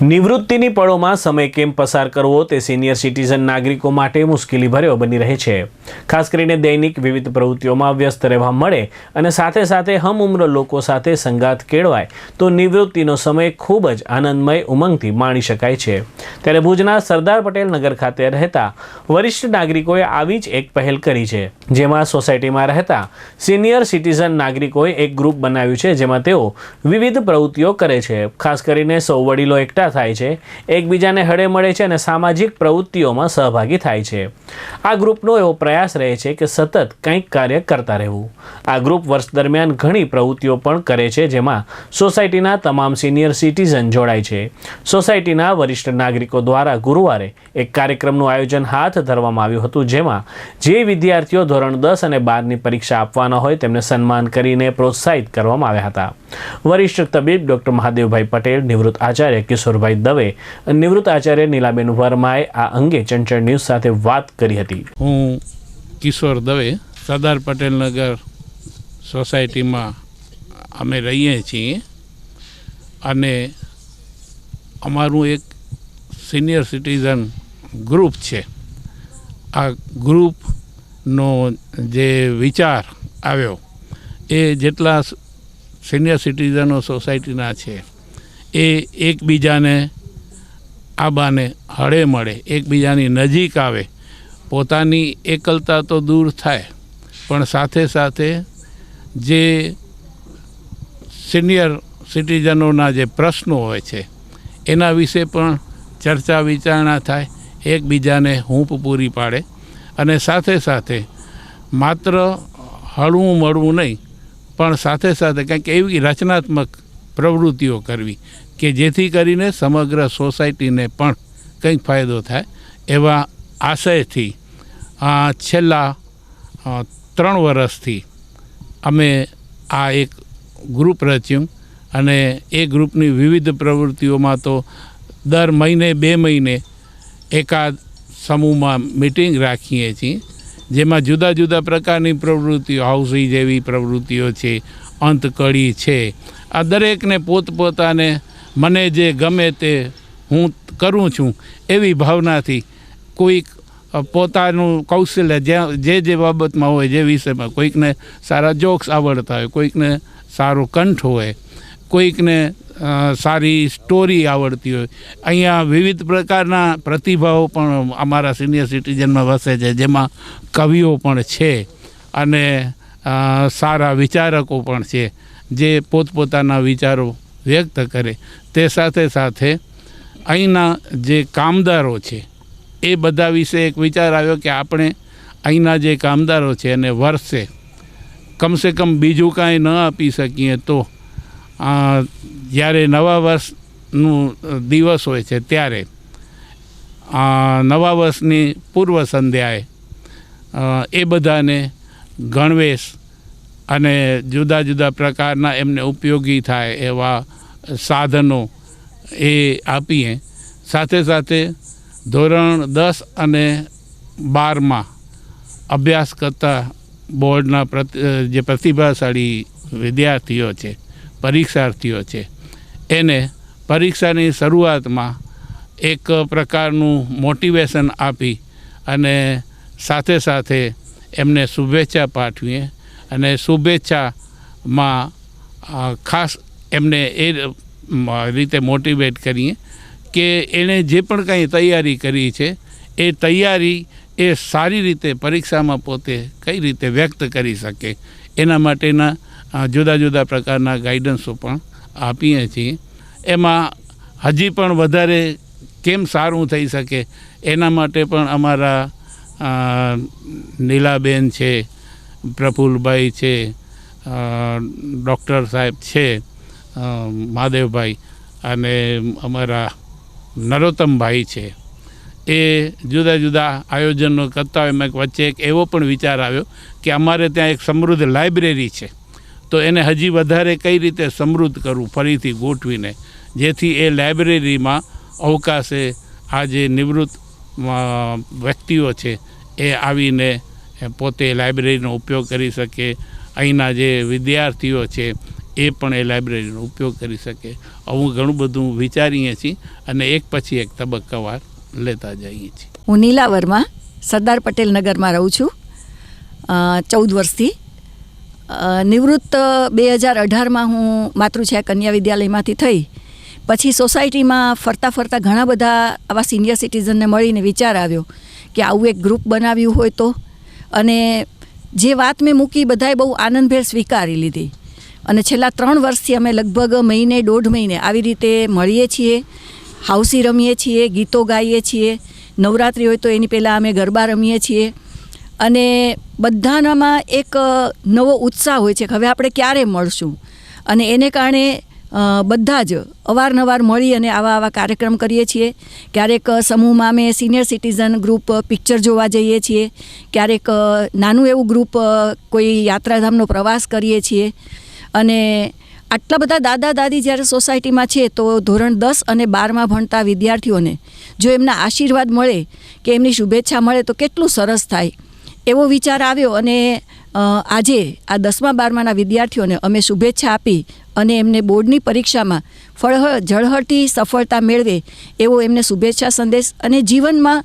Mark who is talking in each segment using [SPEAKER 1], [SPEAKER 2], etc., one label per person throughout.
[SPEAKER 1] નિવૃત્તિની પળોમાં સમય કેમ પસાર કરવો તે સિનિયર સિટીઝન નાગરિકો માટે મુશ્કેલી ભર્યો બની રહે છે. ખાસ કરીને દૈનિક વિવિધ પ્રવૃત્તિઓમાં વ્યસ્ત રહેવા મળે અને સાથે સાથે હમ ઉમ્ર લોકો સાથે સંગાત કેળવાય, તો નિવૃત્તિનો સમય ખૂબ જ આનંદમય ઉમંગથી માણી શકાય છે. ત્યારે ભુજના સરદાર પટેલ નગર ખાતે રહેતા વરિષ્ઠ નાગરિકોએ આવી જ એક પહેલ કરી છે, જેમાં સોસાયટીમાં રહેતા સિનિયર સિટીઝન નાગરિકોએ એક ગ્રુપ બનાવ્યું છે, જેમાં તેઓ વિવિધ પ્રવૃત્તિઓ કરે છે. ખાસ કરીને સૌ વડીલો એકઠા થાય છે. એકબીજાને હળે મળે છે અને સામાજિક પ્રવૃત્તિઓમાં સહભાગી થાય છે. આ ગ્રુપનો એવો પ્રયાસ રહે છે કે સતત કંઈક કાર્ય કરતા રહેવું. આ ગ્રુપ વર્ષ દરમિયાન ઘણી પ્રવૃત્તિઓ પણ કરે છે જેમાં સોસાયટીના તમામ સિનિયર સિટીઝન જોડાય છે. સોસાયટીના વરિષ્ઠ નાગરિકો દ્વારા ગુરુવારે એક કાર્યક્રમનું આયોજન હાથ ધરવામાં આવ્યું હતું જેમાં જે વિદ્યાર્થીઓ ધોરણ દસ અને બારની પરીક્ષા આપવાના હોય તેમને સન્માન કરીને પ્રોત્સાહિત કરવામાં આવ્યા હતા. વરિષ્ઠ તબીબ ડૉક્ટર મહાદેવભાઈ પટેલ, નિવૃત્ત આચાર્ય કિશોરભાઈ દવે, નિવૃત્ત આચાર્ય નીલાબેન વર્માએ આ અંગે ચંચળ ન્યૂઝ સાથે વાત કરી હતી.
[SPEAKER 2] હું કિશોર દવે, સરદાર પટેલનગર સોસાયટીમાં અમે રહીએ છીએ અને અમારું એક સિનિયર સિટીઝન ગ્રુપ છે. આ ગ્રુપનો જે વિચાર આવ્યો એ જેટલા સિનિયર સિટીઝનો સોસાયટીના છે. એ એકબીજાને, આબાને હળે મળે, એકબીજાની નજીક આવે. પોતાની એકલતા તો દૂર થાય, પણ સાથે સાથે જે સિનિયર સિટીઝનોના જે પ્રશ્નો હોય છે, એના વિશે પણ ચર્ચા વિચારણા થાય, એકબીજાને હૂંફ પૂરી પાડે. અને સાથે સાથે માત્ર હળવું મળવું નહીં પણ સાથે સાથે કંઈક એવી રચનાત્મક પ્રવૃત્તિઓ કરવી કે જેથી કરીને સમગ્ર સોસાયટીને પણ કંઈક ફાયદો થાય એવા આશયથી છેલ્લા ત્રણ વર્ષથી અમે આ એક ગ્રુપ રચ્યું અને એ ગ્રુપની વિવિધ પ્રવૃત્તિઓમાં તો દર મહિને બે મહિને એકાદ સમૂહમાં મિટિંગ રાખીએ છીએ. જેમાં જુદા જુદા પ્રકારની પ્રવૃત્તિઓ, હાઉસી જેવી પ્રવૃત્તિઓ છે, અંતકળી છે. આ દરેકને પોતપોતાને મને જે ગમે તે હું કરું છું એવી ભાવનાથી કોઈક પોતાનું કૌશલ્ય જ્યાં, જે જે બાબતમાં હોય જે વિષયમાં કોઈકને સારા જોક્સ આવડતા હોય, કોઈકને સારો કંઠ હોય, કોઈકને સારી સ્ટોરી આવડતી હોય. અહીંયા વિવિધ પ્રકારના પ્રતિભાઓ પણ અમારા સિનિયર સિટીઝનમાં વસે છે, જેમાં કવિઓ પણ છે અને સારા વિચારકો પણ છે, જે પોતપોતાના વિચારો વ્યક્ત કરે. તે સાથે સાથે અહીંના જે કામદારો છે, એ બધા વિશે એક વિચાર આવ્યો કે આપણે અહીંના જે કામદારો છે એને વર્ષે કમસે કમ બીજું કાંઈ ન આપી શકીએ તો જ્યારે નવા વર્ષનું દિવસ હોય છે ત્યારે નવા વર્ષની પૂર્વ સંધ્યાએ એ બધાને ગણવેશ અને જુદા જુદા પ્રકારના એમને ઉપયોગી થાય એવા સાધનો એ આપીએ. સાથે સાથે ધોરણ દસ અને બારમાં અભ્યાસ કરતા બોર્ડના પ્રતિ, જે પ્રતિભાશાળી વિદ્યાર્થીઓ છે, પરીક્ષાર્થીઓ છે એને પરીક્ષાની શરૂઆતમાં એક પ્રકારનું મોટિવેશન આપી અને સાથે સાથે એમને શુભેચ્છા પાઠવીએ અને શુભેચ્છામાં ખાસ એમને એ રીતે મોટિવેટ કરીએ કે એણે જે પણ કંઈ તૈયારી કરી છે, એ તૈયારી એ સારી રીતે પરીક્ષામાં પોતે કઈ રીતે વ્યક્ત કરી શકે એના માટેના જુદા જુદા પ્રકારના ગાઈડન્સો પણ આપીએ છીએ. એમાં હજી પણ વધારે કેમ સારું થઈ શકે? એના માટે પણ અમારા નીલાબેન છે, પ્રફુલભાઈ છે ડૉક્ટર સાહેબ છે મહાદેવભાઈ અને અમારા નરોત્તમભાઈ છે. એ જુદા જુદા આયોજનો કરતા હોય. વચ્ચે એક એવો પણ વિચાર આવ્યો કે અમારે ત્યાં એક સમૃદ્ધ લાઇબ્રેરી છે. તો એને હજી વધારે કઈ રીતે સમૃદ્ધ કરવું ફરીથી ગોઠવીને, જેથી એ લાઇબ્રેરીમાં અવકાશે, આ જે નિવૃત્ત વ્યક્તિઓ છે, એ આવીને પોતે લાઇબ્રેરીનો ઉપયોગ કરી શકે. અહીંના જે વિદ્યાર્થીઓ છે, એ પણ એ લાઇબ્રેરીનો ઉપયોગ કરી શકે. આવું ઘણું બધું વિચારીએ છીએ અને એક પછી એક તબક્કાવાર લેતા જઈએ છીએ.
[SPEAKER 3] હું નીલા વર્મા, સરદાર પટેલ નગરમાં રહું છું. ચૌદ વર્ષથી. નિવૃત્ત બે હજાર અઢારમાં હું માતૃછાયા કન્યા વિદ્યાલયમાંથી થઈ. પછી સોસાયટીમાં ફરતા ફરતા ઘણા બધા આવા સિનિયર સિટીઝનને મળીને વિચાર આવ્યો કે આવું એક ગ્રુપ બનાવ્યું હોય તો. અને જે વાત મેં મૂકી બધાએ બહુ આનંદભેર સ્વીકારી લીધી. અને છેલ્લા ત્રણ વર્ષથી અમે લગભગ મહિને, દોઢ મહિને આવી રીતે મળીએ છીએ, હાઉસી રમીએ છીએ, ગીતો ગાઈએ છીએ. નવરાત્રિ હોય તો એની પહેલાં અમે ગરબા રમીએ છીએ. અને બધાનામાં એક નવો ઉત્સાહ હોય છે કે હવે આપણે ક્યારે મળશું? અને એને કારણે બધા જ અવારનવાર મળી અને આવા આવા કાર્યક્રમ કરીએ છીએ. ક્યારેક સમૂહમાં અમે સિનિયર સિટીઝન ગ્રુપ પિક્ચર જોવા જઈએ છીએ. ક્યારેક નાનું એવું ગ્રુપ કોઈ યાત્રાધામનો પ્રવાસ કરીએ છીએ. અને આટલા બધા દાદા દાદી જ્યારે સોસાયટીમાં છે, તો ધોરણ દસ અને બારમાં ભણતા વિદ્યાર્થીઓને જો એમના આશીર્વાદ મળે, કે એમની શુભેચ્છા મળે, તો કેટલું સરસ થાય. એવો વિચાર આવ્યો અને આજે આ દસમા બારમાના વિદ્યાર્થીઓને અમે શુભેચ્છા આપી અને એમને બોર્ડની પરીક્ષામાં ફળહ ઝળહળતી સફળતા મેળવે એવો એમને શુભેચ્છા સંદેશ અને જીવનમાં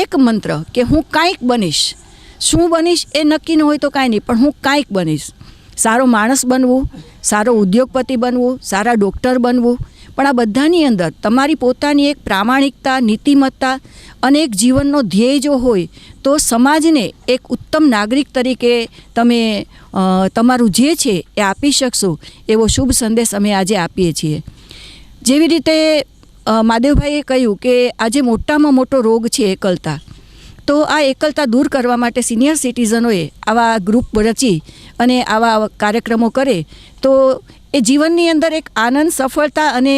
[SPEAKER 3] એક મંત્ર કે હું કાંઈક બનીશ. શું બનીશ એ નક્કી ન હોય તો કાંઈ નહીં, પણ હું કાંઈક બનીશ. સારો માણસ બનવું, સારો ઉદ્યોગપતિ બનવું, સારા ડૉક્ટર બનવું પણ આ બધાની અંદર તમારી પોતાની એક પ્રામાણિકતા નીતિમત્તા અને એક જીવનનો ધ્યેય જો હોય તો સમાજને એક ઉત્તમ નાગરિક તરીકે તમે તમારું જે છે એ આપી શકશો એવો શુભ સંદેશ અમે આજે આપીએ છીએ. જેવી રીતે અ, માધવભાઈએ કહ્યું કે આજે મોટામાં મોટો રોગ છે એકલતા. તો આ એકલતા દૂર કરવા માટે સિનિયર સિટીઝનોએ આવા ગ્રુપ રચી અને આવા કાર્યક્રમો કરે તો એ જીવનની અંદર એક આનંદ, સફળતા અને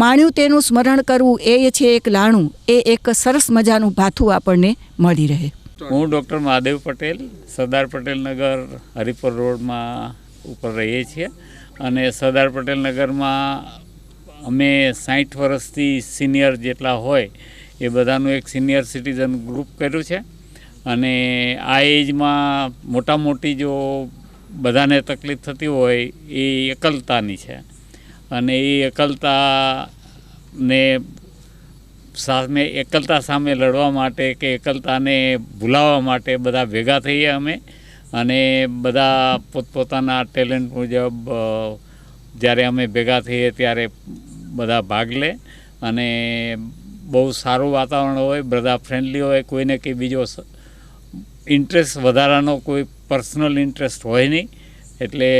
[SPEAKER 3] માણ્યું તેનું સ્મરણ કરવું એ છે એક લાણું. એ એક સરસ મજાનું ભાથું આપણને મળી રહે.
[SPEAKER 4] હું ડૉક્ટર મહાદેવ પટેલ, સરદાર પટેલ નગર હરિપુર રોડમાં ઉપર રહીએ છીએ અને સરદાર પટેલ નગરમાં અમે સાઠ વર્ષથી સિનિયર જેટલા હોય એ બધાનું એક સિનિયર સિટીઝન ગ્રુપ કર્યું છે. અને આ એજમાં મોટા મોટી જો બધાને તકલીફ થતી હોય એ એકલતાની છે. અને એ એકલતાને સામે, એકલતા સામે લડવા માટે કે એકલતાને ભૂલાવવા માટે બધા ભેગા થઈએ અમે અને બધા પોતપોતાના ટેલેન્ટ મુજબ જ્યારે અમે ભેગા થઈએ ત્યારે બધા ભાગ લે અને બહુ સારું વાતાવરણ હોય, બધા ફ્રેન્ડલી હોય, કોઈને કંઈ બીજો ઇન્ટરેસ્ટ વધારાનો કોઈ પર્સનલ ઇન્ટરેસ્ટ હોય નહીં, એટલે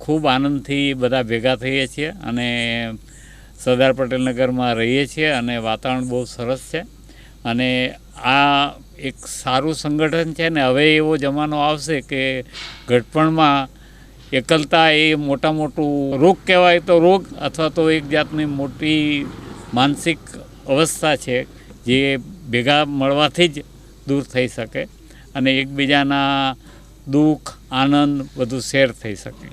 [SPEAKER 4] ખૂબ આનંદથી બધા ભેગા થઈએ છીએ અને સરદાર પટેલ નગરમાં રહીએ છીએ અને વાતાવરણ બહુ સરસ છે. અને આ એક સારું સંગઠન છે ને હવે એવો જમાનો આવશે કે ઘટપણમાં એકલતા એ મોટા મોટું રોગ કહેવાય તો રોગ અથવા તો એક જાતની મોટી માનસિક અવસ્થા છે જે ભેગા મળવાથી જ દૂર થઈ શકે. અને એકબીજાના દુઃખ આનંદ બધું શેર થઈ શકે.